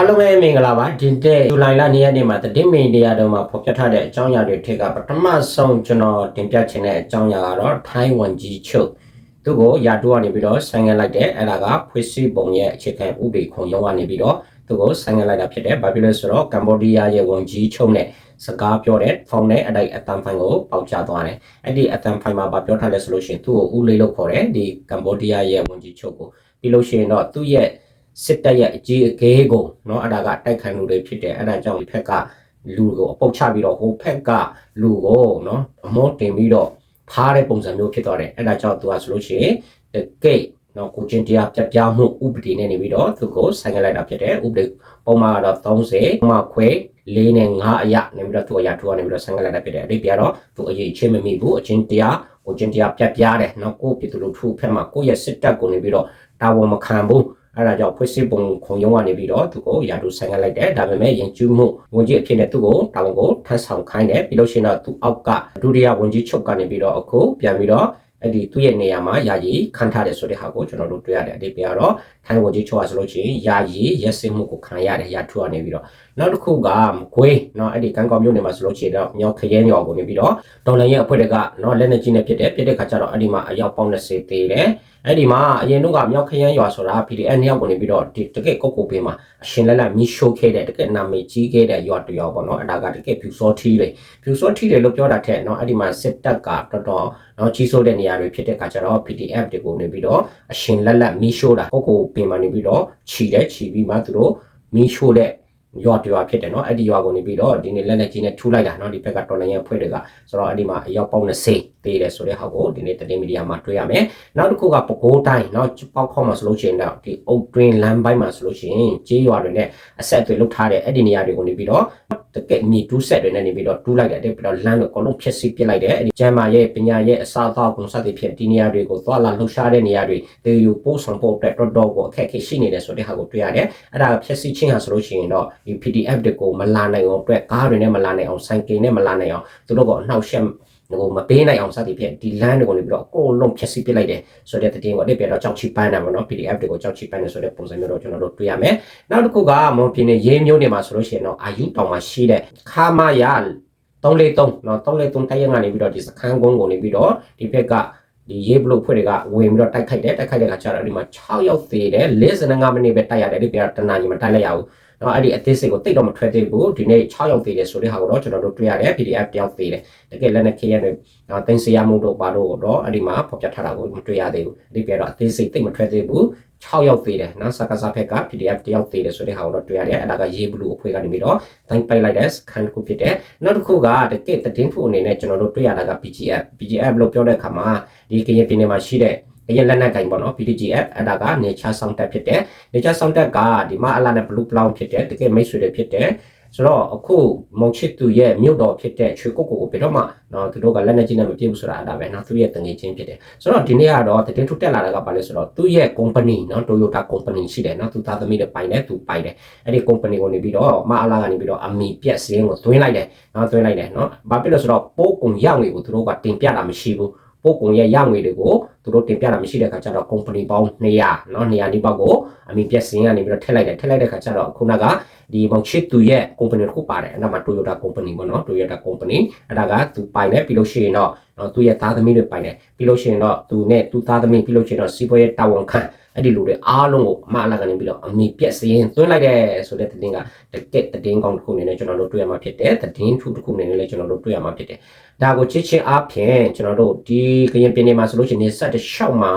အားလုံးပဲမင်္ဂလာပါဒီတဲ့ဇူလိုင်လ2ရက်နေ့မှာတည်မီဒီယာတော်မှာဖော်ပြထားတဲ့အကြောင်းအရာတွေထက်ကပထမဆုံးကျွန်တော်တင်ပြချင်တဲ့အကြောင်းအရာကတော့ထိုင်းဝန်ကြီးချုပ်သူ့ကိုယာတူကနေပြီးတော့ဆိုင်ငံလိုက်တဲ့အဲ့ဒါကဖွေးစီပုံရဲ့အခြေခံဥပဒေခုံရုံးကနေပြီးတော့သူ့ကိုဆိုင်ငံလိုက်တာဖြစ်တယ်ဘာဖြစ်လဲဆိုတော့ကမ်ဘောဒီးယားရဲ့ဝန်ကြီးချုပ်နဲ့စကားပြောတဲ့ဖုန်းနဲ့အတိုက်အတန်ဖိုင်ကိုပေါက်ချသွားတယ်အဲ့ဒီအတန်ဖိုင်မှာပြောထားလဲဆိုလို့ရှိရင်သူ့ကိုဦးလေးလို့ခေါ်တယ်ဒီကမ်ဘောဒီးယားရဲ့ဝန်ကြီးချုပ်ကိုပြီးလို့ရှိရင်တော့သူ့ရဲ့ စစ်တပ်ရဲ့အကြီးအကဲကိုเนาะအဲ့ဒါကတိုက်ခိုက်မှုတွေဖြစ်တယ်အဲ့ဒါကြောင့်ဒီဖက်ကလူကိုအပုတ်ချပြီးတော့ဟိုဖက်ကလူကိုเนาะအမောတင်ပြီးတော့ဖားတဲ့ပုံစံမျိုးဖြစ်သွားတယ်အဲ့ဒါကြောင့်သူကဆိုလို့ရှိရင် the gate เนาะကိုချင်းတရားပြပြမှုဥပဒေနဲ့နေပြီးတော့သူကိုဆိုင်ကလိုက်တာဖြစ်တယ်ဥပဒေပုံမှန်ကတော့30ပုံမှန်ခွဲ၄နဲ့5အရနေပြီးတော့သူအရာထူကနေပြီးတော့ဆိုင်ကလိုက်တာဖြစ်တယ်အဲ့ဒီပြတော့သူအရေးချင်းမမိဘူးအချင်းတရားကိုချင်းတရားပြပြတယ်เนาะကိုပြည်သူလူထုဖက်မှာကိုရဲ့စစ်တပ်ကိုနေပြီးတော့တာဝန်မခံဘူး အဲ့ဒါကြောင့်ဖွင့်စစ်ပုံခုံရုံးကနေပြီးတော့သူကိုရာထူးဆိုင်ကလိုက်တယ်ဒါပေမဲ့ယဉ်ကျူးမှုဝန်ကြီးအဖြစ်နဲ့သူ့ကိုတာဝန်ကိုထမ်းဆောင်ခိုင်းတယ်ပြီးလို့ရှိရင်တော့သူအောက်ကဒုတိယဝန်ကြီးချုပ်ကနေပြီးတော့အခုပြန်ပြီးတော့အဲ့ဒီသူ့ရဲ့နေရာမှာယာယီခန့်ထားတယ်ဆိုတဲ့ဟာကိုကျွန်တော်တို့တွေ့ရတယ်အတိတ်ပြတော့ထိုင်းဝန်ကြီးချုပ်ကဆိုလို့ရှိရင်ယာယီရက်စင်မှုကိုခံရတယ်ရာထူးကနေပြီးတော့နောက်တစ်ခုကမကွေးเนาะအဲ့ဒီကံကောက်မြို့နယ်မှာဆိုလို့ရှိရင်တော့မြောက်ခရဲညော်ကိုနေပြီးတော့ဒေါ်လာရဲ့အဖွဲ့တွေကเนาะလက်နေကြီးနဲ့ဖြစ်တယ်ဖြစ်တဲ့ခါကျတော့အဲ့ဒီမှာအယောက်ပေါင်း20သေးတယ် အဲ့ဒီမှာအရင်တော့ကမြောက်ခရမ်းရွာဆိုတာ PDF နှစ်ယောက်ကိုနေပြီးတော့ဒီတကယ့်ကိုကိုပေးမှာအရှင်လက်လက်မြီရှိုးခဲ့တဲ့တကယ့်နာမည်ကြီးခဲ့တဲ့ရွာတစ်ရွာပေါ့နော်အဲ့ဒါကတကယ့်ဖြူစောထီးတွေဖြူစောထီးတွေလို့ပြောတာထက်နော်အဲ့ဒီမှာစစ်တပ်ကတော်တော်နော်ကြီးစိုးတဲ့နေရာတွေဖြစ်တဲ့အခါကျတော့ PDF တွေကိုနေပြီးတော့အရှင်လက်လက်မြီရှိုးတာကိုကိုပေးမှာနေပြီးတော့ခြီတဲ့ခြီပြီးမှသူတို့မြီရှိုးတဲ့ ရွာတရွာဖြစ်တယ်နော်အဲ့ဒီရွာကိုနေပြီးတော့ဒီနေ့လက်လက်ကြီးနဲ့ထူလိုက်တာနော်ဒီဘက်ကတော်လိုင်းရဖွဲ့တွေကဆိုတော့အဲ့ဒီမှာအရောက်ပေါင်း20ပေးတယ်ဆိုတဲ့ဟာကိုဒီနေ့သတင်းမီဒီယာမှာတွေ့ရမယ်နောက်တစ်ခုကပဲခူးတိုင်းနော်ပေါက်ခေါက်မှာဆိုလို့ရှိရင်တော့ဒီအုတ်တွင်လမ်းပိုင်းမှာဆိုလို့ရှိရင်ကျေးရွာတွေနဲ့အဆက်အသွယ်လုပ်ထားတဲ့အဲ့ဒီနေရာတွေကိုနေပြီးတော့ တကယ်မြေတူးဆက်တွေနဲ့နေပြီးတော့တူးလိုက်တယ်ပြီးတော့လမ်းတွေအကုန်လုံးဖျက်ဆီးပစ်လိုက်တယ်အဲ့ဒီကျမ်းမာရဲ့ပညာရဲ့အစားအသောက်ကုန်စသည်ဖြစ်ဒီနေရာတွေကိုသွားလာလှုပ်ရှားတဲ့နေရာတွေတေယူပို့ဆောင်ဖို့အတွက်တော်တော်ကိုအခက်အခဲရှိနေတယ်ဆိုတဲ့ဟာကိုတွေ့ရတယ်အဲ့ဒါဖျက်ဆီးခြင်းဟာဆိုလို့ရှိရင်တော့ဒီ PDF တွေကိုမလာနိုင်အောင်အတွက်ကားတွေနဲ့မလာနိုင်အောင်ဆိုင်ကယ်နဲ့မလာနိုင်အောင်သူတို့ကအနှောက်အယှက် ငိုမပေးနိုင်အောင်စသည်ဖြင့်ဒီ LAN တွေကိုလည်းပြီးတော့အကုန်လုံးဖြည့်ဆည်းပစ်လိုက်တယ်ဆိုတဲ့တဲ့တင်ကိုတစ်ပြတော့ကြောက်ချီပန်းတာပေါ့နော် PDF တွေကိုကြောက်ချီပန်းတယ်ဆိုတဲ့ပုံစံမျိုးတော့ကျွန်တော်တို့တွေ့ရမယ်နောက်တစ်ခုကမွန်ပြည်နယ်ရေးမျိုးနေမှာဆိုလို့ရှိရင်တော့အာယူတောင်မှာရှိတဲ့ခါမရ343နော်343တိုက်ရကနေပြီးတော့ဒီစခန်းကုန်းကိုနေပြီးတော့ဒီဘက်ကဒီရေးဘလုတ်ဖွဲ့တွေကဝင်ပြီးတော့တိုက်ခိုက်တယ်တိုက်ခိုက်တဲ့အခါကျတော့ဒီမှာ6ရောက်သေးတယ်45မိနစ်ပဲတိုက်ရတယ်ဒီပြတနာကြီးမတိုက်လိုက်ရဘူး နော်အဲ့ဒီအသေးစိတ်ကိုတိတ်တော့မထွက်သေးဘူးဒီနေ့6ရောက်သေးတယ်ဆိုတဲ့ဟာကိုတော့ကျွန်တော်တို့တွေ့ရတယ် PDF တယောက်သေးတယ်တကယ်လည်းနဲ့ KN တွေနော်တင်စီရမှုတို့ပါတော့တော့အဲ့ဒီမှာဖော်ပြထားတာကိုမတွေ့ရသေးဘူးဒီပြတော့အသေးစိတ်တိတ်မထွက်သေးဘူး6ရောက်သေးတယ်နော်စကားစားဖက်က PDF တယောက်သေးတယ်ဆိုတဲ့ဟာကိုတော့တွေ့ရတယ်အဲ့ဒါကရေးဘလူးအဖွဲ့ကနေပြီးတော့တိုင်းပိုက်လိုက်တဲ့စကန်တစ်ခုဖြစ်တယ်နောက်တစ်ခုကတကယ်တင်းဖို့အနေနဲ့ကျွန်တော်တို့တွေ့ရတာက PGF PGF လို့ပြောတဲ့အခါမှာဒီကရင်ပြည်နယ်မှာရှိတဲ့ အရင်လက်နက်ကင်ပေါ့နော် PDGF အဲ့ဒါကနေချာဆောင်တက်ဖြစ်တယ်နေချာဆောင်တက်ကဒီမှာအလာနဲ့ blue brown ဖြစ်တယ်တကယ်မိတ်ဆွေတွေဖြစ်တယ်ဆိုတော့အခုမုံချစ်သူရဲ့မြို့တော်ဖြစ်တဲ့ချွေကုတ်ကိုကိုဘယ်တော့မှနော်သူတို့ကလက်နဲ့ကြီးနဲ့မပြေဘူးဆိုတာအဲ့ဒါပဲနော်သူရဲ့တငယ်ချင်းဖြစ်တယ်ဆိုတော့ဒီနေ့ကတော့တည်ထုတ်တက်လာတာကဘာလဲဆိုတော့သူ့ရဲ့ company နော် Toyota company ရှိတယ်နော်သူသားသမီးတွေပိုင်တယ်သူပိုင်တယ်အဲ့ဒီ company ကိုနေပြီးတော့မအလာကနေပြီးတော့အမီပြက်စင်းကိုသွင်းလိုက်တယ်နော်သွင်းလိုက်တယ်နော်ဘာဖြစ်လို့ဆိုတော့ပိုးကုံရောက်နေကိုသူတို့ကတင်ပြတာမရှိဘူးပို့ကုန်ရဲ့ရငွေတွေကို သူတို့တင်ပြတာမရှိတဲ့ခါကျတော့ company ပေါင်း200เนาะ200ဒီပေါက်ကိုအမီပြက်စင်းကနေပြီးတော့ထည့်လိုက်တယ်ထည့်လိုက်တဲ့ခါကျတော့ခုနကဒီမောင်ချစ်သူရဲ့ company တစ်ခုပါတယ်အဲ့ဒါမှ Toyota company ပေါ့နော် Toyota company အဲ့ဒါကသူပိုင်တယ်ပြီးလို့ရှိရင်တော့ နော်သူရဲ့သားသမီးတွေပိုင်တယ်ပြီးလို့ရှိရင်တော့သူနဲ့သူသားသမီးပြီးလို့ရှိရင်တော့စီးပွားရေးတာဝန်ခံအဲ့ဒီလူတွေအားလုံးကိုအမအလာကနေပြီးတော့အမီပြက်စင်းသွင်းလိုက်တယ်ဆိုတဲ့တင်ကတကက်တင်ကောင်းတစ်ခုအနေနဲ့ကျွန်တော်တို့တွေ့ရမှာဖြစ်တယ်တင်ထူတစ်ခုအနေနဲ့လည်းကျွန်တော်တို့တွေ့ရမှာဖြစ်တယ်ဒါကိုချစ်ချင်းအားဖြင့်ကျွန်တော်တို့ဒီကရင်ပြည်နယ်မှာဆိုလို့ရှိရင်ဆက်တစ်လျှောက်မှာ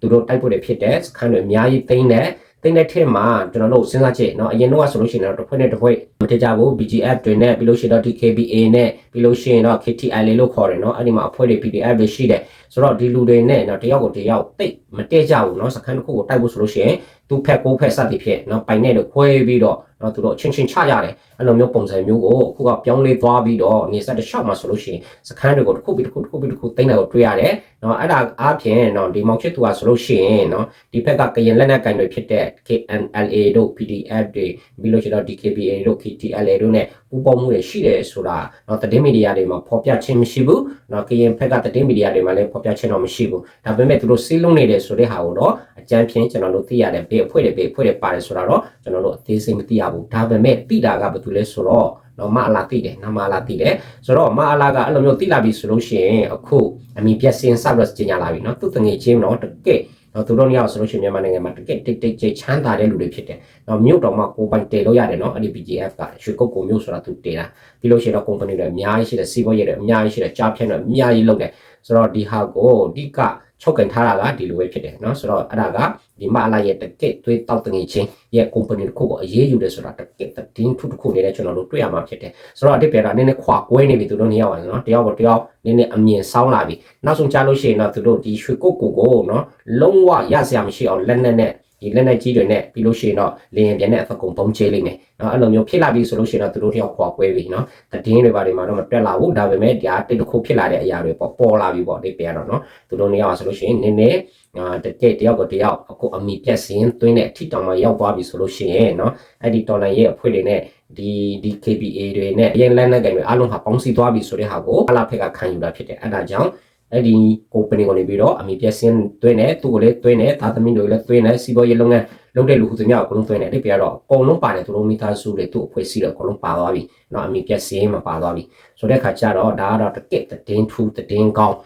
သူတို့တိုက်ပွဲတွေဖြစ်တဲ့စခန်းတွေအများကြီးသိမ်းတယ် သိမ်းတဲ့ထက်မှာကျွန်တော်တို့စဉ်းစားကြည့်เนาะအရင်တော့ဆိုလို့ရှိရင်တော့တစ်ဖွဲ့နဲ့တစ်ဖွဲ့မထကြဘူး BGF တွေနဲ့ပြီးလို့ရှိရင်တော့ DKBA နဲ့ပြီးလို့ရှိရင်တော့ KTI လို့ခေါ်တယ်เนาะအဲ့ဒီမှာအဖွဲ့တွေ PDF တွေရှိတယ်ဆိုတော့ဒီလူတွေနဲ့เนาะတယောက်ကိုတယောက်တိတ် မတည့်ကြဘူးเนาะစခန်းတစ်ခုကိုတိုက်ဖို့ဆိုလို့ရှိရင်သူဖက်ကိုဖက်စသည်ဖြစ်เนาะပိုင်နဲ့တော့ခွဲပြီးတော့เนาะသူတို့ချင်းချင်းချကြတယ်အဲ့လိုမျိုးပုံစံမျိုးကိုအခုကပြောင်းလဲသွားပြီးတော့နေဆက်တစ်လျှောက်မှာဆိုလို့ရှိရင်စခန်းတွေကိုတစ်ခုပြီးတစ်ခုတစ်ခုပြီးတစ်ခုသိမ်းတာကိုတွေ့ရတယ်เนาะအဲ့ဒါအားဖြင့်เนาะဒီမောင်ချစ်သူကဆိုလို့ရှိရင်เนาะဒီဘက်ကကရင်လက်နက်ကင်တွေဖြစ်တဲ့ KNLA တို့ PDF တွေပြီးလို့ရှိရင်တော့ DKBA တို့ KTLA တို့ နဲ့ပူးပေါင်းမှုတွေရှိတယ်ဆိုတာเนาะသတင်းမီဒီယာတွေမှာဖော်ပြခြင်းမရှိဘူးเนาะကရင်ဘက်ကသတင်းမီဒီယာတွေမှာလည်းဖော်ပြခြင်းတော့မရှိဘူးဒါပေမဲ့သူတို့စီးလုံးနေတယ် ဆိုတဲ့ဟာကိုတော့အကြမ်းဖြင့်ကျွန်တော်တို့သိရတယ်ဘယ်အဖွဲ့တွေပဲအဖွဲ့တွေပါတယ်ဆိုတာတော့ကျွန်တော်တို့အသေးစိတ်မသိရဘူးဒါပေမဲ့သိတာကဘာတူလဲဆိုတော့နော်မအလာသိတယ်နမအလာသိတယ်ဆိုတော့မအလာကအဲ့လိုမျိုးသိလာပြီဆိုလို့ရှိရင်အခုအမီပြက်စင် service ကျင်ညာလာပြီနော်သူတငယ်ချင်းနော်တကယ်နော်သူတို့နှစ်ယောက်ဆိုလို့ရှိရင်မြန်မာနိုင်ငံမှာတကယ်တိတ်တိတ်ကြိတ်ချမ်းသာတဲ့လူတွေဖြစ်တယ်။နော်မြို့တော်မှာကိုပိုင်တည်လို့ရတယ်နော်အဲ့ဒီ BGF ကရွှေကုတ်ကိုမြို့ဆိုတာသူတည်တာ ပြီးလို့ရှိရင်တော့ company တွေအများကြီးရှိတယ်စီးပွားရေးတွေအများကြီးရှိတယ်ကြားဖြတ်တွေအများကြီးလုပ်တယ်ဆိုတော့ဒီဟာကိုအဓိကချုပ်ကန်ထားတာကဒီလိုပဲဖြစ်တယ်နော်ဆိုတော့အဲ့ဒါကဒီမအလာရဲ့တကက်သွေးတောက်တငယ်ချင်းရဲ့ company တစ်ခုကိုအရေးယူတယ်ဆိုတာတကက်တင်းထုတစ်ခုနေတဲ့ကျွန်တော်တို့တွေ့ရမှာဖြစ်တယ်ဆိုတော့အတိတ်ပြတာနည်းနည်းခွာကွဲနေပြီသူတို့နှစ်ယောက်อ่ะနော်တယောက်ကိုတယောက်နည်းနည်းအမြင်ဆောင်းလာပြီနောက်ဆုံးကြားလို့ရှိရင်တော့သူတို့ဒီရွှေကုတ်ကိုကိုနော်လုံးဝရစရာမရှိအောင်လက်နဲ့နဲ့ ဒီလက်နဲ့ကြီးတွေနဲ့ပြီးလို့ရှိရင်တော့လင်းရင်ပြန်နဲ့အဖကုံပုံချေးလိမ့်မယ်နော်အဲ့လိုမျိုးဖြစ်လာပြီဆိုလို့ရှိရင်တော့သူတို့တယောက်ခွာကွဲပြီနော်တည်င်းတွေပါတွေမှာတော့မတွက်လာဘူးဒါပေမဲ့ဒီဟာတိတ်တစ်ခုဖြစ်လာတဲ့အရာတွေပေါ့ပေါ်လာပြီပေါ့ဒီပြန်တော့နော်သူတို့နှစ်ယောက်ဆိုလို့ရှိရင်နည်းနည်းအာတကယ်တယောက်ကိုတယောက်အခုအမိပြက်စင်းသွင်းတဲ့အထိတောင်မှရောက်သွားပြီဆိုလို့ရှိရင်နော်အဲ့ဒီတော်လိုင်းရဲ့အဖွဲ့တွေနဲ့ဒီဒီ KPA တွေနဲ့အရင်လက်နက်ကန်တွေအားလုံးဟာပေါင်းစည်းသွားပြီဆိုတဲ့ဟာကိုအလားဖက်ကခံယူတာဖြစ်တယ်အဲ့ဒါကြောင့် အဲ့ဒီ company ကိုနေပြီးတော့အမိပြည့်စင်းတွင်းတယ်သူ့ကိုလည်းတွင်းတယ်သားသမီးတွေလည်းတွင်းတယ်စီးပွားရေးလုပ်ငန်းလုပ်တဲ့လူခုသမျှကိုအကုန်လုံးတွင်းတယ်အဲ့ဒီပြတော့အကုန်လုံးပါတယ်သူတို့မိသားစုတွေသူ့အဖွဲ့အစည်းတွေအကုန်လုံးပါသွားပြီနော်အမိပြည့်စင်းမှာပါသွားပြီဆိုတဲ့အခါကျတော့ဒါကတော့တကယ့်တည်င်းထူးတည်င်းကောင်း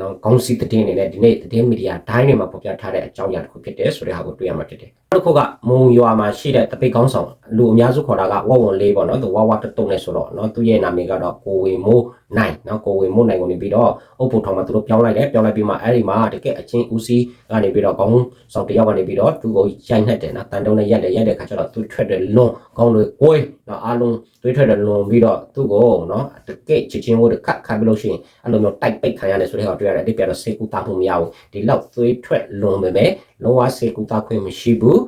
နော်ခေါင်းစီတည်င်းနေနဲ့ဒီနေ့တည်င်းမီဒီယာတိုင်းတွေမှာပေါ်ပြထားတဲ့အကြောင်းအရာတစ်ခုဖြစ်တယ်ဆိုတဲ့ဟာကိုတွေ့ရမှာဖြစ်တယ် နောက်တစ်ခုကမုံရွာမှာရှိတဲ့တပိတ်ကောင်းဆောင်လူအများစုခေါ်တာကဝဝွန်လေးပေါ့နော်သူဝဝတတုံနဲ့ဆိုတော့နော်သူ့ရဲ့နာမည်ကတော့ကိုဝေမိုးနိုင်နော်ကိုဝေမိုးနိုင်ကိုနေပြီးတော့အုပ်ဖို့ထောင်မှာသူတို့ပြောင်းလိုက်တယ်ပြောင်းလိုက်ပြီးမှအဲ့ဒီမှာတကယ်အချင်းဦးစီးကနေပြီးတော့ကောင်းဆောင်တယောက်ကနေပြီးတော့သူ့ကိုရိုက်နှက်တယ်နော်တန်တုံးနဲ့ရက်တယ်ရက်တဲ့ခါကျတော့သူထွက်တယ်လွန်ကောင်းတွေကိုယ်နော်အားလုံးတွေးထွက်တယ်လွန်ပြီးတော့သူ့ကိုနော်တကယ်ချစ်ချင်းကိုခတ်ခတ်ပြီးလို့ရှိရင်အဲ့လိုမျိုးတိုက်ပိတ်ခံရတယ်ဆိုတဲ့ဟာတွေ့ရတယ်ဒီပြတော့စေကူတာမှုမရဘူးဒီလောက်သွေးထွက်လွန်ပေမဲ့လုံးဝစေကူတာခွင့်မရှိဘူး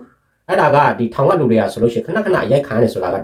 အဲ့ဒါကဒီထောင်ကလူတွေကဆိုလို့ရှိရင်ခဏခဏရိုက်ခံရတယ်ဆိုတာက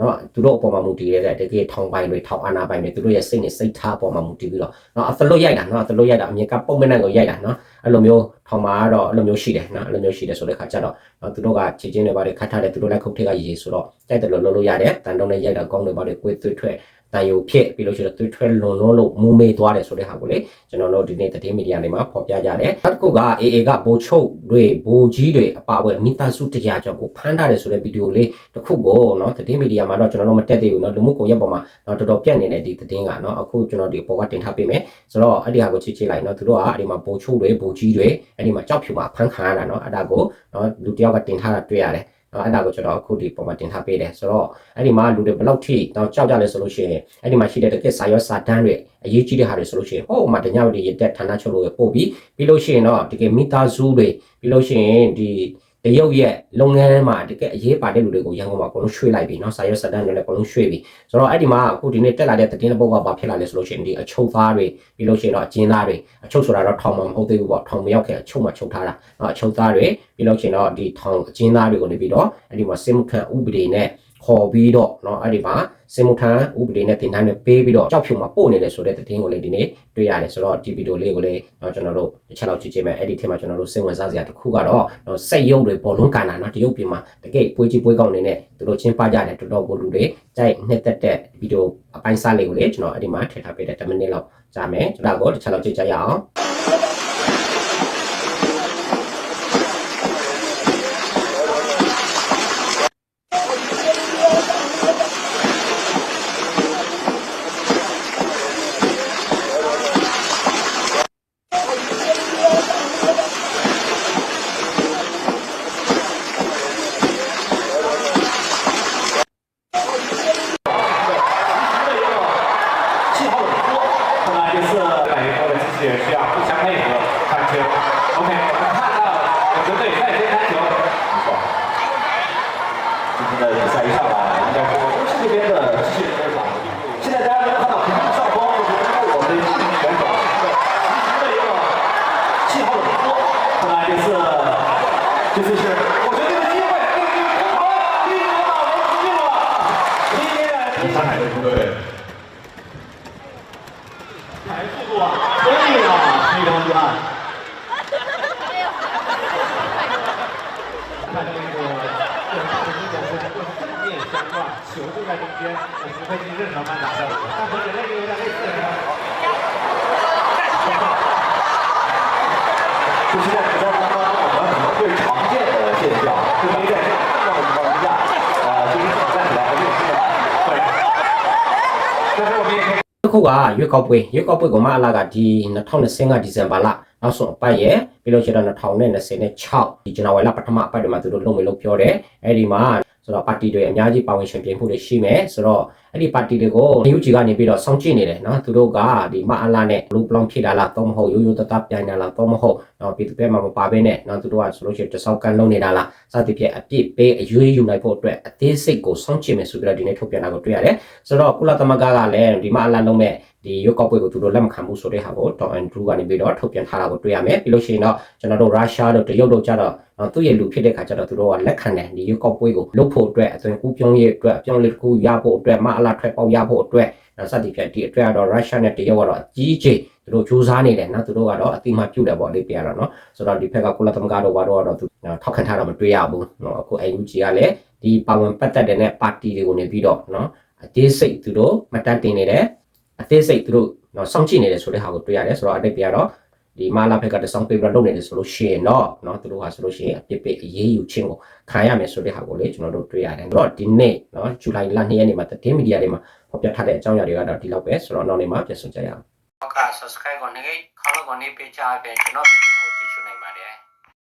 နော်သူတို့အပေါ်မှာမူတည်တဲ့တကယ်ထောင်ပိုင်းတွေထောင်အာနာပိုင်းတွေသူတို့ရဲ့စိတ်နဲ့စိတ်ထားအပေါ်မှာမူတည်ပြီးတော့နော်အသလွတ်ရိုက်တာနော်အသလွတ်ရိုက်တာအမြင်ကပုံမနဲ့ကိုရိုက်တာနော်အဲ့လိုမျိုးထောင်မှာကတော့အဲ့လိုမျိုးရှိတယ်နော်အဲ့လိုမျိုးရှိတယ်ဆိုတဲ့ခါကျတော့နော်သူတို့ကခြေချင်းတွေပါတယ်ခတ်ထားတယ်သူတို့လည်းခုတ်ထက်ကရေဆိုတော့တိုက်တယ်လို့လုပ်လို့ရတယ်တန်တုံးနဲ့ရိုက်တာကောင်းတယ်ပါတယ်ကိုယ်သွေးထွက် တန်ယုံဖြစ်ပြီးလို့ရှိရင်သွေးထွက်လွန်လွန်းလို့မူမေသွားတယ်ဆိုတဲ့ဟာကိုလေကျွန်တော်တို့ဒီနေ့သတင်းမီဒီယာတွေမှာဖော်ပြကြတယ်နောက်တစ်ခုက AA ကဘိုးချုပ်တွေဘိုးကြီးတွေအပါအဝင်မိသားစုတရားကြောင့်ကိုဖမ်းထားတယ်ဆိုတဲ့ဗီဒီယိုလေးတစ်ခုကိုနော်သတင်းမီဒီယာမှာတော့ကျွန်တော်တို့မတက်သေးဘူးနော်လူမှုကွန်ရက်ပေါ်မှာတော့တော်တော်ပြန့်နေတဲ့ဒီသတင်းကနော်အခုကျွန်တော်ဒီပေါ်ကတင်ထားပေးမယ်ဆိုတော့အဲ့ဒီဟာကိုချစ်ချစ်လိုက်နော်သူတို့ကအဲ့ဒီမှာဘိုးချုပ်တွေဘိုးကြီးတွေအဲ့ဒီမှာကြောက်ဖြူမှာဖမ်းခံရတာနော်အဲ့ဒါကိုနော်လူတယောက်ကတင်ထားတာတွေ့ရတယ် နော်အဲ့ဒါကိုကျွန်တော်အခုဒီပုံမှာတင်ထားပေးတယ်ဆိုတော့အဲ့ဒီမှာလူတွေဘယ်လောက်ထိတော့ကြောက်ကြလဲဆိုလို့ရှိရင်အဲ့ဒီမှာရှိတဲ့တကယ်စာရောစာတန်းတွေအရေးကြီးတဲ့ဟာတွေဆိုလို့ရှိရင်ဟိုမှာတညဝတီရတက်ဌာနချုပ်လို့ပို့ပြီးပြီးလို့ရှိရင်တော့တကယ်မိသားစုတွေပြီးလို့ရှိရင်ဒီ တရုတ်ရဲ့လုပ်ငန်းမှာတကယ်အရေးပါတဲ့လူတွေကိုရန်ကုန်မှာအကုန်လုံးရွှေ့လိုက်ပြီเนาะစာရွက်စာတမ်းတွေလည်းအကုန်လုံးရွှေ့ပြီဆိုတော့အဲ့ဒီမှာအခုဒီနေ့တက်လာတဲ့သတင်းတစ်ပုဒ်ကဘာဖြစ်လာလဲဆိုလို့ရှိရင်ဒီအချုပ်သားတွေပြီးလို့ရှိရင်တော့အကျဉ်းသားတွေအချုပ်ဆိုတာတော့ထောင်မှာမဟုတ်သေးဘူးပေါ့ထောင်မရောက်ခင်အချုပ်မှာချုပ်ထားတာเนาะအချုပ်သားတွေပြီးလို့ရှိရင်တော့ဒီထောင်အကျဉ်းသားတွေကိုနေပြီးတော့အဲ့ဒီမှာစစ်မှုထမ်းဥပဒေနဲ့ ခေါ်ပြီးတော့เนาะအဲ့ဒီမှာစစ်မှုထမ်းဥပဒေနဲ့တင်တန်းတွေပေးပြီးတော့ကြောက်ဖြုံမှာပို့နေတယ်ဆိုတဲ့သတင်းကိုလည်းဒီနေ့တွေ့ရတယ်ဆိုတော့ဒီဗီဒီယိုလေးကိုလည်းเนาะကျွန်တော်တို့တစ်ချက်လောက်ကြည့်ကြည့်မယ်အဲ့ဒီထဲမှာကျွန်တော်တို့စိတ်ဝင်စားစရာတစ်ခုကတော့เนาะစိတ်ရုပ်တွေဘောလုံးကန်တာเนาะတရုတ်ပြည်မှာတကယ်ပွေးကြီးပွေးကောင်းနေနဲ့သူတို့ချင်းပကြတယ်တော်တော်ကိုလူတွေကြိုက်နှစ်သက်တဲ့ဗီဒီယိုအပိုင်းစားလေးကိုလည်းကျွန်တော်အဲ့ဒီမှာထည့်ထားပေးတယ်10မိနစ်လောက်ကြာမယ်ကျွန်တော်ကိုတစ်ချက်လောက်ကြည့်ကြရအောင် 在中间，我不会进任何慢打的，但和人类有点类似的。就现在比赛当中，我们可能最常见的现象， 就没在这样的情况之下，呃，就是站起来，而且是对。但是我们也可以。 တစ်ခုကရွေးကောက်ပွဲရွေးကောက်ပွဲကမအလာကဒီ2020ကဒီဇင်ဘာလနောက်ဆုံးအပတ်ရဲ့ပြီးလို့ရှိတော့2026ဒီဇန်နဝါရီလပထမအပတ်တွေမှာသူတို့လုပ်မယ်လို့ပြောတယ်အဲ့ဒီမှာ ဆိုတော့ပါတီတွေအများကြီးပါဝင်ရှင်ပြိုင်မှုတွေရှိမယ်ဆိုတော့အဲ့ဒီပါတီတွေကို NUG ကနေပြီးတော့စောင့်ကြည့်နေတယ်နော်သူတို့ကဒီမအလာနဲ့ blue block ဖြစ်လာလားတော့မဟုတ်ရိုးရိုးတတပြိုင်လာလားတော့မဟုတ်နော်ပြည်သူတွေမှာမပါဘဲနဲ့နော်သူတို့ကဆိုလို့ရှိရင်တစောက်ကန်လုံးနေတာလားစသဖြင့်အပြစ်ပေးအရွေးယူနိုင်ဖို့အတွက်အသေးစိတ်ကိုစောင့်ကြည့်မယ်ဆိုပြီးတော့ဒီနေ့ထုတ်ပြန်တာကိုတွေ့ရတယ်ဆိုတော့ကုလသမဂ္ဂကလည်းဒီမအလာလုံးမဲ့ ဒီရွက်ကောက်ပွဲကိုသူတို့လက်မခံဘူးဆိုတဲ့ဟာကိုဒေါ်အန်ဒရူးကနေပြီးတော့ထုတ်ပြန်ထားတာကိုတွေ့ရမယ်ပြီးလို့ရှိရင်တော့ကျွန်တော်တို့ရုရှားတို့တရုတ်တို့ကြတော့နော်သူ့ရဲ့လူဖြစ်တဲ့ခါကျတော့သူတို့ကလက်ခံတယ်ဒီရွက်ကောက်ပွဲကိုလုပ်ဖို့အတွက်အသွင်ကူးပြောင်းရေးအတွက်အပြောင်းလဲတစ်ခုရဖို့အတွက်မအလားထွက်ပေါက်ရဖို့အတွက်နော်စသည်ဖြင့်ဒီအတွက်ကတော့ရုရှားနဲ့တရုတ်ကတော့အကြီးကြီးသူတို့စူးစမ်းနေတယ်နော်သူတို့ကတော့အတိမပြုတ်တယ်ပေါ့လေပြရတော့နော်ဆိုတော့ဒီဘက်ကကုလသမဂ္ဂတို့ဘာတို့ကတော့သူထောက်ခံထားတာမတွေ့ရဘူးနော်အခု AUG ကလည်းဒီပါဝင်ပတ်သက်တဲ့နဲ့ပါတီတွေကိုနေပြီးတော့နော်အသေးစိတ်သူတို့မတတ်တင်နေတယ် အသေးစိတ်သူတို့နော်စောင့်ကြည့်နေတယ်ဆိုတဲ့ဟာကိုတွေ့ရတယ်ဆိုတော့အတိတ်ပြတော့ဒီမာလာဘက်ကတစောင်းပေးပြီးတော့လုပ်နေတယ်ဆိုလို့ရှိရင်တော့နော်သူတို့ဟာဆိုလို့ရှိရင်အပြစ်ပေးအရေးယူခြင်းကိုခံရမယ်ဆိုတဲ့ဟာကိုလေကျွန်တော်တို့တွေ့ရတယ်အဲ့တော့ဒီနေ့နော်ဇူလိုင်လ2ရက်နေ့မှာသတင်းမီဒီယာတွေမှာဖော်ပြထားတဲ့အကြောင်းအရာတွေကတော့ဒီလောက်ပဲဆိုတော့နောက်နေ့မှာပြန်ဆုံကြရအောင်ဟုတ်ကဲ့ subscribe ကိုနေခေါင်းကိုနေပေးချပေးကျွန်တော်ဗီဒီယို